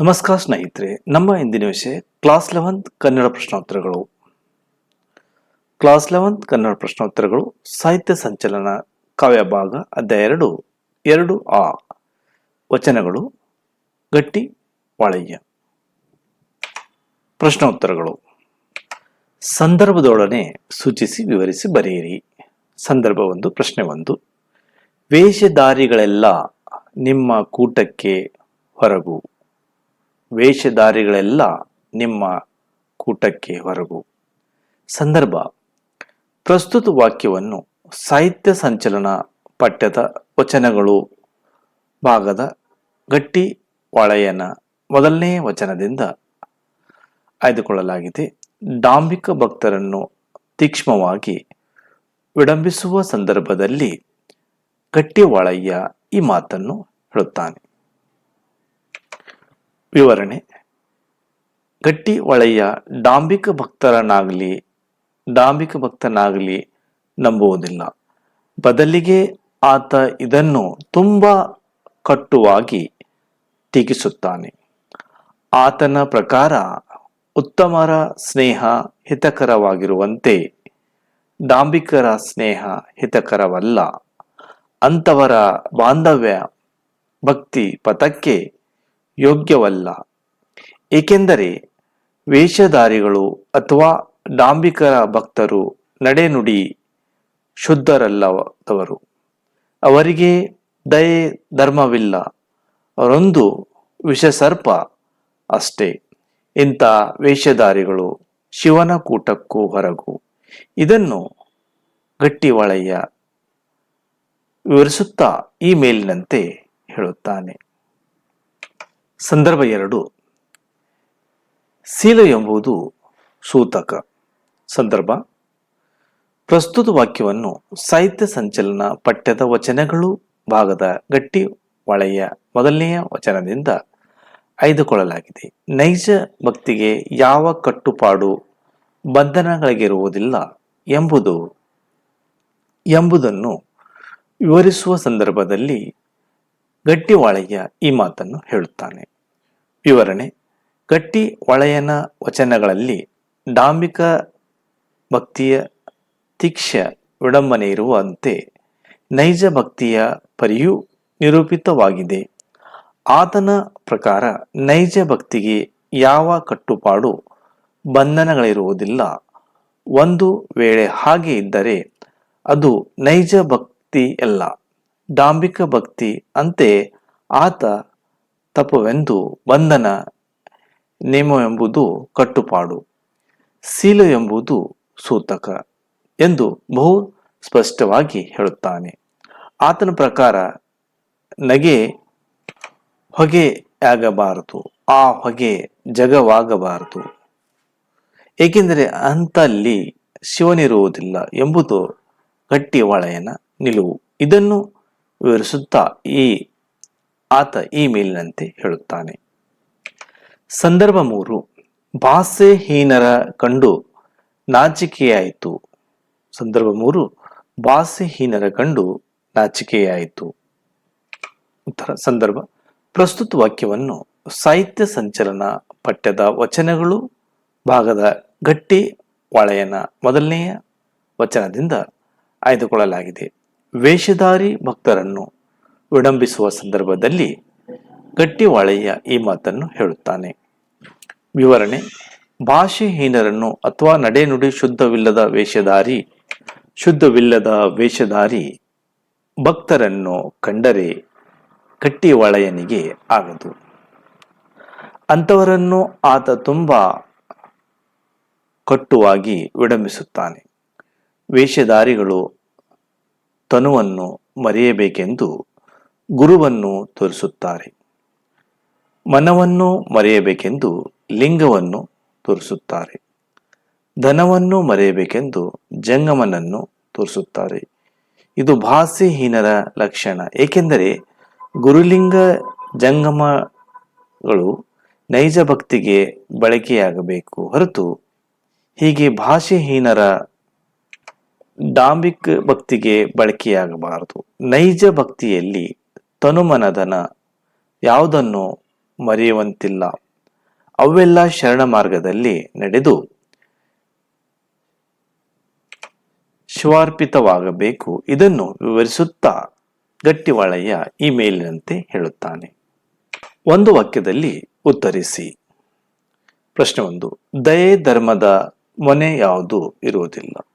ನಮಸ್ಕಾರ ಸ್ನೇಹಿತರೆ, ನಮ್ಮ ಇಂದಿನ ವಿಷಯ ಕ್ಲಾಸ್ ಲೆವೆಂತ್ ಕನ್ನಡ ಪ್ರಶ್ನೋತ್ತರಗಳು. ಕ್ಲಾಸ್ ಲೆವೆಂತ್ ಕನ್ನಡ ಪ್ರಶ್ನೋತ್ತರಗಳು ಸಾಹಿತ್ಯ ಸಂಚಲನ ಕಾವ್ಯ ಭಾಗ ಅಧ್ಯಾಯ ಎರಡು ಎರಡು ಆ, ವಚನಗಳು ಗಟ್ಟಿ ವಾಳಯ್ಯ ಪ್ರಶ್ನೋತ್ತರಗಳು. ಸಂದರ್ಭದೊಡನೆ ಸೂಚಿಸಿ ವಿವರಿಸಿ ಬರೆಯಿರಿ. ಸಂದರ್ಭ ಒಂದು, ಪ್ರಶ್ನೆ ಒಂದು. ವೇಷಧಾರಿಗಳೆಲ್ಲ ನಿಮ್ಮ ಕೂಟಕ್ಕೆ ಹೊರಗು. ವೇಷಧಾರಿಗಳೆಲ್ಲ ನಿಮ್ಮ ಕೂಟಕ್ಕೆ ಹೊರಗು. ಸಂದರ್ಭ. ಪ್ರಸ್ತುತ ವಾಕ್ಯವನ್ನು ಸಾಹಿತ್ಯ ಸಂಚಲನ ಪಠ್ಯದ ವಚನಗಳು ಭಾಗದ ಗಟ್ಟಿ ಒಳೆಯನ ಮೊದಲನೇ ವಚನದಿಂದ ಆಯ್ದುಕೊಳ್ಳಲಾಗಿದೆ. ಡಾಂಬಿಕ ಭಕ್ತರನ್ನು ತೀಕ್ಷ್ಮವಾಗಿ ವಿಡಂಬಿಸುವ ಸಂದರ್ಭದಲ್ಲಿ ಗಟ್ಟಿವಾಳಯ್ಯ ಈ ಮಾತನ್ನು ಹೇಳುತ್ತಾನೆ. ವಿವರಣೆ. ಗಟ್ಟಿ ಒಳೆಯ ಡಾಂಬಿಕ ಭಕ್ತರನ್ನಾಗಲಿ ಡಾಂಬಿಕ ಭಕ್ತನಾಗಲಿ ನಂಬುವುದಿಲ್ಲ. ಬದಲಿಗೆ ಆತ ಇದನ್ನು ತುಂಬ ಕಟ್ಟುವಾಗಿ ಟೀಕಿಸುತ್ತಾನೆ. ಆತನ ಪ್ರಕಾರ ಉತ್ತಮರ ಸ್ನೇಹ ಹಿತಕರವಾಗಿರುವಂತೆ ಡಾಂಬಿಕರ ಸ್ನೇಹ ಹಿತಕರವಲ್ಲ. ಅಂಥವರ ಬಾಂಧವ್ಯ ಭಕ್ತಿ ಪಥಕ್ಕೆ ಯೋಗ್ಯವಲ್ಲ. ಏಕೆಂದರೆ ವೇಷಧಾರಿಗಳು ಅಥವಾ ಡಾಂಬಿಕರ ಭಕ್ತರು ನಡೆನುಡಿ ಶುದ್ಧರಲ್ಲವರು ಅವರಿಗೆ ದಯೆ ಧರ್ಮವಿಲ್ಲ. ಅವರೊಂದು ವಿಷಸರ್ಪ ಅಷ್ಟೇ. ಇಂಥ ವೇಷಧಾರಿಗಳು ಶಿವನ ಕೂಟಕ್ಕೂ ಹೊರಗು. ಇದನ್ನು ಗಟ್ಟಿವಳಯ್ಯ ವಿವರಿಸುತ್ತಾ ಈ ಮೇಲಿನಂತೆ ಹೇಳುತ್ತಾನೆ. ಸಂದರ್ಭ ಎರಡು. ಸೀಲು ಎಂಬುದು ಸೂತಕ. ಸಂದರ್ಭ. ಪ್ರಸ್ತುತ ವಾಕ್ಯವನ್ನು ಸಾಹಿತ್ಯ ಸಂಚಲನ ಪಠ್ಯದ ವಚನಗಳು ಭಾಗದ ಗಟ್ಟಿ ಒಳೆಯ ಮೊದಲನೆಯ ವಚನದಿಂದ ಆಯ್ದುಕೊಳ್ಳಲಾಗಿದೆ. ನೈಜ ಭಕ್ತಿಗೆ ಯಾವ ಕಟ್ಟುಪಾಡು ಬಂಧನಗಳಿಗಿರುವುದಿಲ್ಲ ಎಂಬುದು ಎಂಬುದನ್ನು ವಿವರಿಸುವ ಸಂದರ್ಭದಲ್ಲಿ ಗಟ್ಟಿ ವಾಳೆಯ ಈ ಮಾತನ್ನು ಹೇಳುತ್ತಾನೆ. ವಿವರಣೆ. ಗಟ್ಟಿ ಒಳೆಯನ ವಚನಗಳಲ್ಲಿ ಡಾಂಬಿಕ ಭಕ್ತಿಯ ತಿಕ್ಷ ವಿಡಂಬನೆ ಇರುವಂತೆ ನೈಜ ಭಕ್ತಿಯ ಪರಿಯೂ ನಿರೂಪಿತವಾಗಿದೆ. ಆತನ ಪ್ರಕಾರ ನೈಜ ಭಕ್ತಿಗೆ ಯಾವ ಕಟ್ಟುಪಾಡು ಬಂಧನಗಳಿರುವುದಿಲ್ಲ. ಒಂದು ವೇಳೆ ಹಾಗೆ ಇದ್ದರೆ ಅದು ನೈಜ ಭಕ್ತಿ ಅಲ್ಲ ಡಾಂಬಿಕ ಭಕ್ತಿ ಅಂತೆ ಆತ ತಪವೆಂದು ಬಂಧನ ನೇಮವೆಂಬುದು ಕಟ್ಟುಪಾಡು ಶೀಲ ಎಂಬುದು ಸೂತಕ ಎಂದು ಬಹು ಸ್ಪಷ್ಟವಾಗಿ ಹೇಳುತ್ತಾನೆ. ಆತನ ಪ್ರಕಾರ ನಗೆ ಹೊಗೆಯಾಗಬಾರದು ಆ ಹೊಗೆ ಜಗವಾಗಬಾರದು. ಏಕೆಂದರೆ ಅಂತಲ್ಲಿ ಶಿವನಿರುವುದಿಲ್ಲ ಎಂಬುದು ಗಟ್ಟಿ ಒಳೆಯನ ನಿಲುವು. ಇದನ್ನು ವಿವರಿಸುತ್ತಾ ಈ ಆತ ಈ ಮೇಲಿನಂತೆ ಹೇಳುತ್ತಾನೆ. ಸಂದರ್ಭ ಮೂರು. ಭಾಷೆಹೀನರ ಕಂಡು ನಾಚಿಕೆಯಾಯಿತು. ಸಂದರ್ಭ ಮೂರು. ಭಾಷೆಹೀನರ ಕಂಡು ನಾಚಿಕೆಯಾಯಿತು. ಉತ್ತರ. ಸಂದರ್ಭ. ಪ್ರಸ್ತುತ ವಾಕ್ಯವನ್ನು ಸಾಹಿತ್ಯ ಸಂಚಲನ ಪಠ್ಯದ ವಚನಗಳು, ಭಾಗದ ಗಟ್ಟಿ ಒಳೆಯನ ಮೊದಲನೆಯ ವಚನದಿಂದ ಆಯ್ದುಕೊಳ್ಳಲಾಗಿದೆ. ವೇಷಧಾರಿ ಭಕ್ತರನ್ನು ವಿಡಂಬಿಸುವ ಸಂದರ್ಭದಲ್ಲಿ ಗಟ್ಟಿವಾಳಯ್ಯ ಈ ಮಾತನ್ನು ಹೇಳುತ್ತಾನೆ. ವಿವರಣೆ, ಭಾಷೆಹೀನರನ್ನು ಅಥವಾ ನಡೆನುಡಿ ಶುದ್ಧವಿಲ್ಲದ ವೇಷಧಾರಿ ಶುದ್ಧವಿಲ್ಲದ ವೇಷಧಾರಿ ಭಕ್ತರನ್ನು ಕಂಡರೆ ಕಟ್ಟಿವಾಳಯ್ಯನಿಗೆ ಆಗದು. ಅಂಥವರನ್ನು ಆತ ತುಂಬ ಕಟ್ಟುವಾಗಿ ವಿಡಂಬಿಸುತ್ತಾನೆ. ವೇಷಧಾರಿಗಳು ತನುವನ್ನು ಮರೆಯಬೇಕೆಂದು ಗುರುವನ್ನು ತೋರಿಸುತ್ತಾರೆ. ಮನವನ್ನು ಮರೆಯಬೇಕೆಂದು ಲಿಂಗವನ್ನು ತೋರಿಸುತ್ತಾರೆ. ಧನವನ್ನು ಮರೆಯಬೇಕೆಂದು ಜಂಗಮನನ್ನು ತೋರಿಸುತ್ತಾರೆ. ಇದು ಭಾಷೆಹೀನರ ಲಕ್ಷಣ. ಏಕೆಂದರೆ ಗುರುಲಿಂಗ ಜಂಗಮಗಳು ನೈಜ ಭಕ್ತಿಗೆ ಬಳಕೆಯಾಗಬೇಕು. ಹೊರತು ಹೀಗೆ ಭಾಷೆಹೀನರ ಡಾಂಬಿಕ್ ಭಕ್ತಿಗೆ ಬಳಕೆಯಾಗಬಾರದು. ನೈಜ ಭಕ್ತಿಯಲ್ಲಿ ತನುಮನದನ ಯಾವುದನ್ನು ಮರೆಯುವಂತಿಲ್ಲ. ಅವೆಲ್ಲ ಶರಣ ಮಾರ್ಗದಲ್ಲಿ ನಡೆದು ಶಿವಾರ್ಪಿತವಾಗಬೇಕು. ಇದನ್ನು ವಿವರಿಸುತ್ತಾ ಗಟ್ಟಿವಾಳಯ್ಯ ಈ ಮೇಲಿನಂತೆ ಹೇಳುತ್ತಾನೆ. ಒಂದು ವಾಕ್ಯದಲ್ಲಿ ಉತ್ತರಿಸಿ. ಪ್ರಶ್ನೆ ಒಂದು, ದಯೆ ಧರ್ಮದ ಮೊನೆ ಯಾವುದು ಇರುವುದಿಲ್ಲ.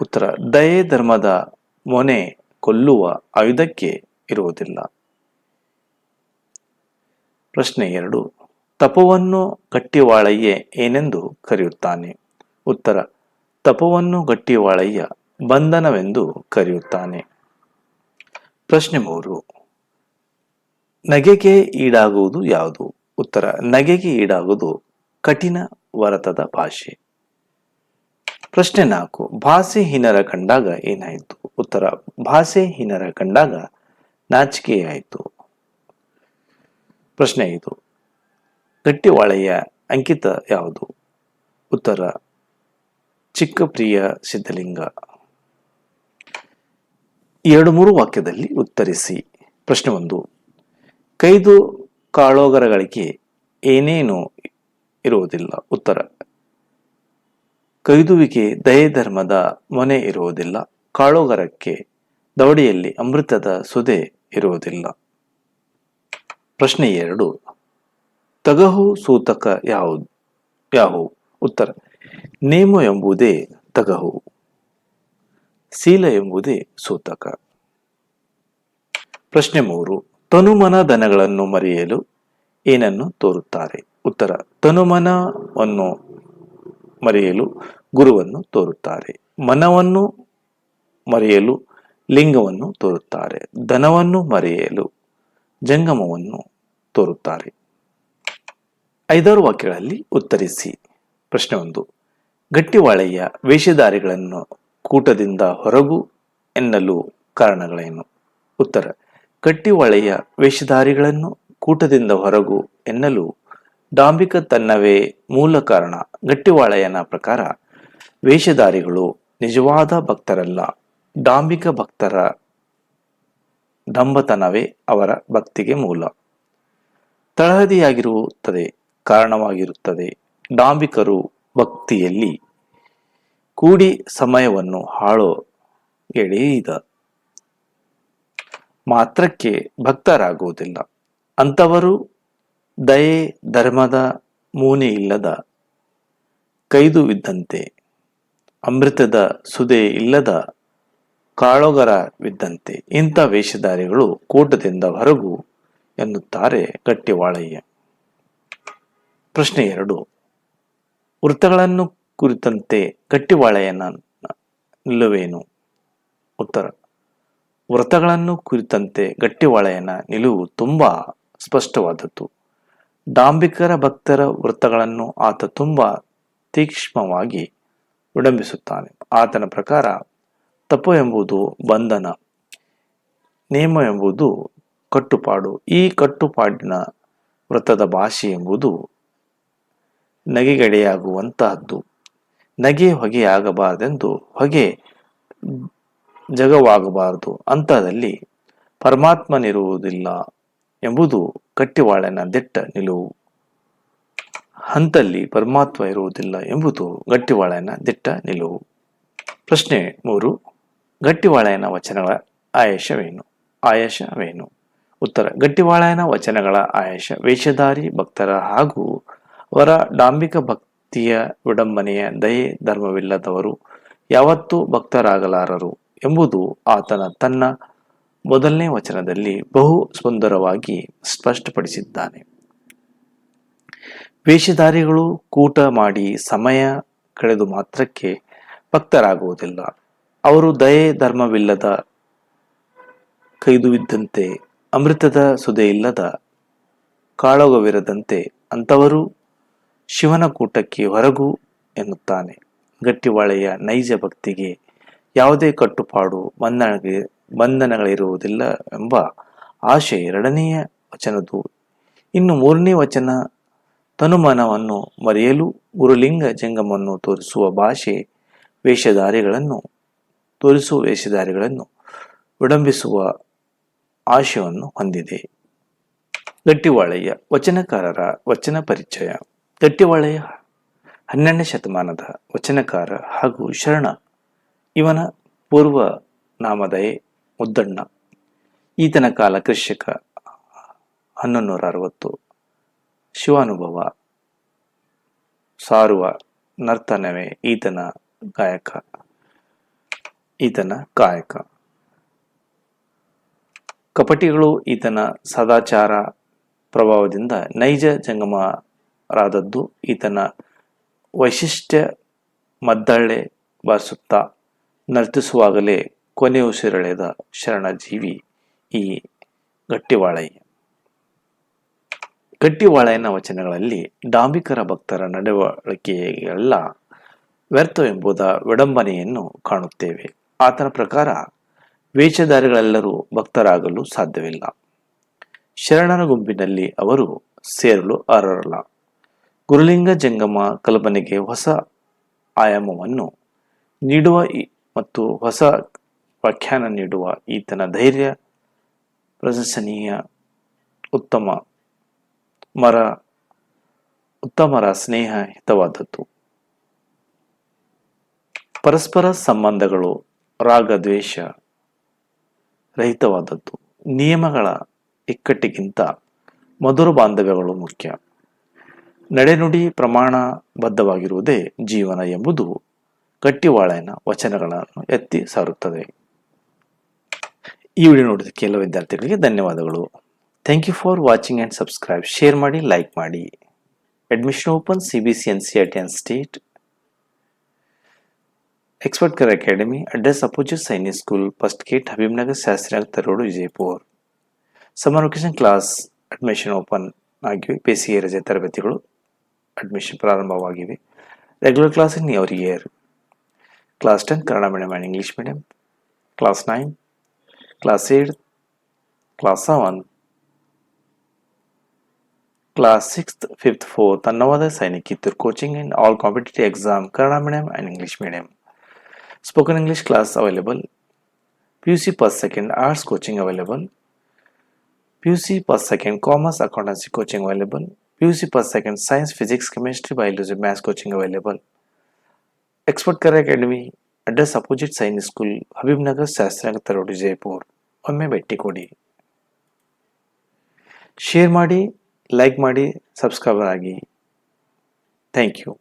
ಉತ್ತರ, ದಯೆ ಧರ್ಮದ ಮೊನೆ ಕೊಲ್ಲುವ ಆಯುಧಕ್ಕೆ ಇರುವುದಿಲ್ಲ. ಪ್ರಶ್ನೆ ಎರಡು. ತಪವನ್ನು ಗಟ್ಟಿವಾಳಯ್ಯ ಏನೆಂದು ಕರೆಯುತ್ತಾನೆ? ಉತ್ತರ. ತಪವನ್ನು ಗಟ್ಟಿವಾಳಯ್ಯ ಬಂಧನವೆಂದು ಕರೆಯುತ್ತಾನೆ. ಪ್ರಶ್ನೆ ಮೂರು. ನಗೆಗೆ ಈಡಾಗುವುದು ಯಾವುದು? ಉತ್ತರ. ನಗೆಗೆ ಈಡಾಗುವುದು ಕಠಿಣ ವರತದ ಭಾಷೆ. ಪ್ರಶ್ನೆ ನಾಲ್ಕು. ಭಾಷೆ ಹೀನರ ಕಂಡಾಗ ಏನಾಯಿತು? ಉತ್ತರ. ಭಾಷೆ ಹೀನರ ಕಂಡಾಗ ನಾಚಿಕೆಯಾಯಿತು ಪ್ರಶ್ನೆ ಐದು ಗಟ್ಟಿವಾಳೆಯ ಅಂಕಿತ ಯಾವುದು? ಉತ್ತರ ಚಿಕ್ಕಪ್ರಿಯ ಸಿದ್ಧಲಿಂಗ. ಎರಡು ಮೂರು ವಾಕ್ಯದಲ್ಲಿ ಉತ್ತರಿಸಿ. ಪ್ರಶ್ನೆ ಒಂದು, ಕೈದು ಕಾಳೋಗರಗಳಿಗೆ ಏನೇನು ಇರುವುದಿಲ್ಲ? ಉತ್ತರ, ಕೈದುವಿಗೆ ದಯೆ ಧರ್ಮದ ಮೊನೆ ಇರುವುದಿಲ್ಲ. ಕಾಳೋಗರಕ್ಕೆ ದವಡಿಯಲ್ಲಿ ಅಮೃತದ ಸುದೆ ಇರುವುದಿಲ್ಲ. ಪ್ರಶ್ನೆ ಎರಡು. ತಗಹು ಸೂತಕ ಯಾವುದು ಯಾವುವು ಉತ್ತರ. ನೇಮ ಎಂಬುದೇ ತಗಹು. ಶೀಲ ಎಂಬುದೇ ಸೂತಕ. ಪ್ರಶ್ನೆ ಮೂರು. ತನುಮನ ದನಗಳನ್ನು ಮರೆಯಲು ಏನನ್ನು ತೋರುತ್ತಾರೆ? ಉತ್ತರ. ತನುಮನವನ್ನು ಮರೆಯಲು ಗುರುವನ್ನು ತೋರುತ್ತಾರೆ. ಮನವನ್ನು ಮರೆಯಲು ಲಿಂಗವನ್ನು ತೋರುತ್ತಾರೆ, ಧನವನ್ನು ಮರೆಯಲು ಜಂಗಮವನ್ನು ತೋರುತ್ತಾರೆ. ಐದಾರು ವಾಕ್ಯಗಳಲ್ಲಿ ಉತ್ತರಿಸಿ. ಪ್ರಶ್ನೆ ಒಂದು, ಗಟ್ಟಿವಾಳೆಯ ವೇಷಧಾರಿಗಳನ್ನು ಕೂಟದಿಂದ ಹೊರಗು ಎನ್ನಲು ಕಾರಣಗಳೇನು? ಉತ್ತರ, ಗಟ್ಟಿವಾಳೆಯ ವೇಷಧಾರಿಗಳನ್ನು ಕೂಟದಿಂದ ಹೊರಗು ಎನ್ನಲು ಡಾಂಬಿಕ ತನ್ನವೇ ಮೂಲ ಕಾರಣ. ಗಟ್ಟಿವಾಳೆಯನ ಪ್ರಕಾರ ವೇಷಧಾರಿಗಳು ನಿಜವಾದ ಭಕ್ತರಲ್ಲ. ಡಾಂಬಿಕ ಭಕ್ತರ ದಂಬತನವೇ ಅವರ ಭಕ್ತಿಗೆ ಮೂಲ. ತಳಹದಿಯಾಗಿರುತ್ತದೆ, ಕಾರಣವಾಗಿರುತ್ತದೆ. ಡಾಂಬಿಕರು ಭಕ್ತಿಯಲ್ಲಿ ಕೂಡಿ ಸಮಯವನ್ನು ಹಾಳೋ ಎಳೆಯಿದ. ಮಾತ್ರಕ್ಕೆ ಭಕ್ತರಾಗುವುದಿಲ್ಲ. ಅಂಥವರು ದಯೆ, ಧರ್ಮದ ಮೂನೆ ಇಲ್ಲದ ಕೈದು ಇದ್ದಂತೆ. ಅಮೃತದ ಸುದೆ ಇಲ್ಲದ ಕಾಳೋಗರವಿದ್ದಂತೆ ಇಂಥ ವೇಷಧಾರಿಗಳು ಕೂಟದಿಂದ ಹೊರಗು ಎನ್ನುತ್ತಾರೆ ಗಟ್ಟಿವಾಳಯ್ಯ ಪ್ರಶ್ನೆ ಎರಡು. ವೃತ್ತಗಳನ್ನು ಕುರಿತಂತೆ ಗಟ್ಟಿವಾಳಯ್ಯನ ನಿಲುವೇನು? ಉತ್ತರ. ವೃತ್ತಗಳನ್ನು ಕುರಿತಂತೆ ಗಟ್ಟಿವಾಳೆಯನ ನಿಲುವು ತುಂಬಾ ಸ್ಪಷ್ಟವಾದದ್ದು. ಡಾಂಬಿಕರ ಭಕ್ತರ ವೃತ್ತಗಳನ್ನು ಆತ ತುಂಬಾ ತೀಕ್ಷ್ಮವಾಗಿ ವಿಡಂಬಿಸುತ್ತಾನೆ. ಆತನ ಪ್ರಕಾರ ತಪು ಎಂಬುದು ಬಂಧನ, ನೇಮ ಎಂಬುದು ಕಟ್ಟುಪಾಡು. ಈ ಕಟ್ಟುಪಾಡಿನ ವ್ರತದ ಭಾಷೆ ಎಂಬುದು ನಗೆಗಡೆಯಾಗುವಂತಹದ್ದು. ನಗೆ ಹೊಗೆಯಾಗಬಾರದೆಂದು ಹೊಗೆ ಜಗವಾಗಬಾರದು. ಅಂತಹದಲ್ಲಿ ಪರಮಾತ್ಮನಿರುವುದಿಲ್ಲ ಎಂಬುದು ಕಟ್ಟಿವಾಳನ ದಿಟ್ಟ ನಿಲುವು. ಹಂತಲ್ಲಿ ಪರಮಾತ್ಮ ಇರುವುದಿಲ್ಲ ಎಂಬುದು ಗಟ್ಟಿವಾಳನ ದಿಟ್ಟ ನಿಲುವು. ಪ್ರಶ್ನೆ ಮೂರು. ಗಟ್ಟಿವಾಳಯನ ವಚನಗಳ ಆಯಶವೇನು? ಆಯಶವೇನು? ಉತ್ತರ ಗಟ್ಟಿವಾಳಯನ ವಚನಗಳ ಆಯಶ, ವೇಷಧಾರಿ ಭಕ್ತರ ಹಾಗೂ ಅವರ ಡಾಂಬಿಕ ಭಕ್ತಿಯ ವಿಡಂಬನೆಯ ದಯೆ ಧರ್ಮವಿಲ್ಲದವರು ಯಾವತ್ತೂ ಭಕ್ತರಾಗಲಾರರು ಎಂಬುದು ಆತನ ತನ್ನ ಮೊದಲನೇ ವಚನದಲ್ಲಿ ಬಹು ಸುಂದರವಾಗಿ ಸ್ಪಷ್ಟಪಡಿಸಿದ್ದಾನೆ. ವೇಷಧಾರಿಗಳು ಕೂಟ ಮಾಡಿ ಸಮಯ ಕಳೆದು ಮಾತ್ರಕ್ಕೆ ಭಕ್ತರಾಗುವುದಿಲ್ಲ. ಅವರು ದಯೆ ಧರ್ಮವಿಲ್ಲದ ಕೈದುವಿದ್ದಂತೆ, ಅಮೃತದ ಸುದೆ ಇಲ್ಲದ ಕಾಳಗವಿರದಂತೆ ಅಂಥವರು ಶಿವನ ಕೂಟಕ್ಕೆ ಹೊರಗು ಎನ್ನುತ್ತಾನೆ. ಗಟ್ಟಿವಾಳೆಯ ನೈಜ ಭಕ್ತಿಗೆ ಯಾವುದೇ ಕಟ್ಟುಪಾಡು ಬಂಧನಗೆ, ಬಂಧನಗಳಿರುವುದಿಲ್ಲ ಎಂಬ ಆಶೆ ಎರಡನೆಯ ವಚನದು ಇನ್ನು ಮೂರನೇ ವಚನ, ತನುಮನವನ್ನು ಮರೆಯಲು ಗುರುಲಿಂಗ ಜಂಗಮವನ್ನು ತೋರಿಸುವ ಭಾಷೆ ವೇಷಧಾರಿಗಳನ್ನು ತೋರಿಸುವ ವೇಷಧಾರಿಗಳನ್ನು ವಿಡಂಬಿಸುವ ಆಶಯವನ್ನು ಹೊಂದಿದೆ. ಗಟ್ಟಿವಾಳಯ್ಯ ವಚನಕಾರರ ವಚನ ಪರಿಚಯ. ಗಟ್ಟಿವಾಳಯ್ಯ ಹನ್ನೆರಡನೇ ಶತಮಾನದ ವಚನಕಾರ ಹಾಗೂ ಶರಣ. ಇವನ ಪೂರ್ವ ನಾಮದಯೇ ಮುದ್ದಣ್ಣ. ಈತನ ಕಾಲ ಕೃಷಿಕ ಹನ್ನೊಂದು ನೂರ ಅರವತ್ತು ಶಿವಾನುಭವ ಸಾರುವ ನರ್ತನವೇ ಈತನ ಗಾಯಕ. ಈತನ ಕಾಯಕ. ಕಪಟಿಗಳು ಈತನ ಸದಾಚಾರ ಪ್ರಭಾವದಿಂದ ನೈಜ ಜಂಗಮರಾದದ್ದು ಈತನ ವೈಶಿಷ್ಟ್ಯ ಮದ್ದಳೆ ಬಾರಿಸುತ್ತಾ ನರ್ತಿಸುವಾಗಲೇ ಕೊನೆ ಉಸಿರೆಳೆದ ಶರಣಜೀವಿ ಈ ಗಟ್ಟಿವಾಳಯ್ಯ ಗಟ್ಟಿವಾಳಯ್ಯನ ವಚನಗಳಲ್ಲಿ ಡಾಂಬಿಕರ ಭಕ್ತರ ನಡವಳಿಕೆಯೆಲ್ಲ ವ್ಯರ್ಥವೆಂಬುದ ವಿಡಂಬನೆಯನ್ನು ಕಾಣುತ್ತೇವೆ. ಆತನ ಪ್ರಕಾರ ವೇಷಧಾರಿಗಳೆಲ್ಲರೂ ಭಕ್ತರಾಗಲು ಸಾಧ್ಯವಿಲ್ಲ. ಶರಣರ ಗುಂಪಿನಲ್ಲಿ ಅವರು ಸೇರಲು ಅರ್ಹರಲ್ಲ. ಗುರುಲಿಂಗ ಜಂಗಮ ಕಲ್ಪನೆಗೆ ಹೊಸ ಆಯಾಮವನ್ನು ನೀಡುವ ಮತ್ತು ಹೊಸ ವ್ಯಾಖ್ಯಾನ ನೀಡುವ ಈತನ ಧೈರ್ಯ, ಪ್ರಶಂಸನೀಯ, ಉತ್ತಮ ಮರ, ಉತ್ತಮರ ಸ್ನೇಹ ಹಿತವಾದದ್ದು. ಪರಸ್ಪರ ಸಂಬಂಧಗಳು ರಾಗ ದ್ವೇಷ ರಹಿತವಾದದ್ದು. ನಿಯಮಗಳ ಇಕ್ಕಟ್ಟಿಗಿಂತ ಮಧುರ ಬಾಂಧವ್ಯಗಳು ಮುಖ್ಯ. ನಡೆನುಡಿ ಪ್ರಮಾಣಬದ್ಧವಾಗಿರುವುದೇ ಜೀವನ ಎಂಬುದು ಗಟ್ಟಿವಾಳನ ವಚನಗಳನ್ನು ಎತ್ತಿ ಸಾರುತ್ತದೆ. ಈ ವಿಡಿಯೋ ನೋಡಿದ ಕೆಲವು ವಿದ್ಯಾರ್ಥಿಗಳಿಗೆ ಧನ್ಯವಾದಗಳು. Thank you for watching and subscribe share ಮಾಡಿ ಲೈಕ್ ಮಾಡಿ. Admission open C B C N C R T and state expert career academy address opposite Sainik school first gate Habibnagar Shastrinagar Tarodu Vijayapur summer vacation class admission open ಆಗಿವೆ ಬೇಸಿಗೆ ರಜೆ ತರಗತಿಗಳು admission ಪ್ರಾರಂಭವಾಗಿವೆ regular class in your year class ten Kannada medium and English medium class nine class eight class seven class sixth fifth fourth ಅನ್ನವಾದ Sainik Kittur coaching in all competitive exam Kannada medium and English medium Spoken English class available P U C first second arts coaching available PUC per second Commerce Accountancy coaching available. PUC per second Science, Physics, Chemistry, Biology, Maths coaching available. Expert Career Academy address opposite Sainik school Habibnagar Shastrinagar Tarodu Jaipur ಒಮ್ಮೆ ಭೇಟಿ ಕೊಡಿ share ಮಾಡಿ like ಮಾಡಿ subscriber ಆಗಿ thank you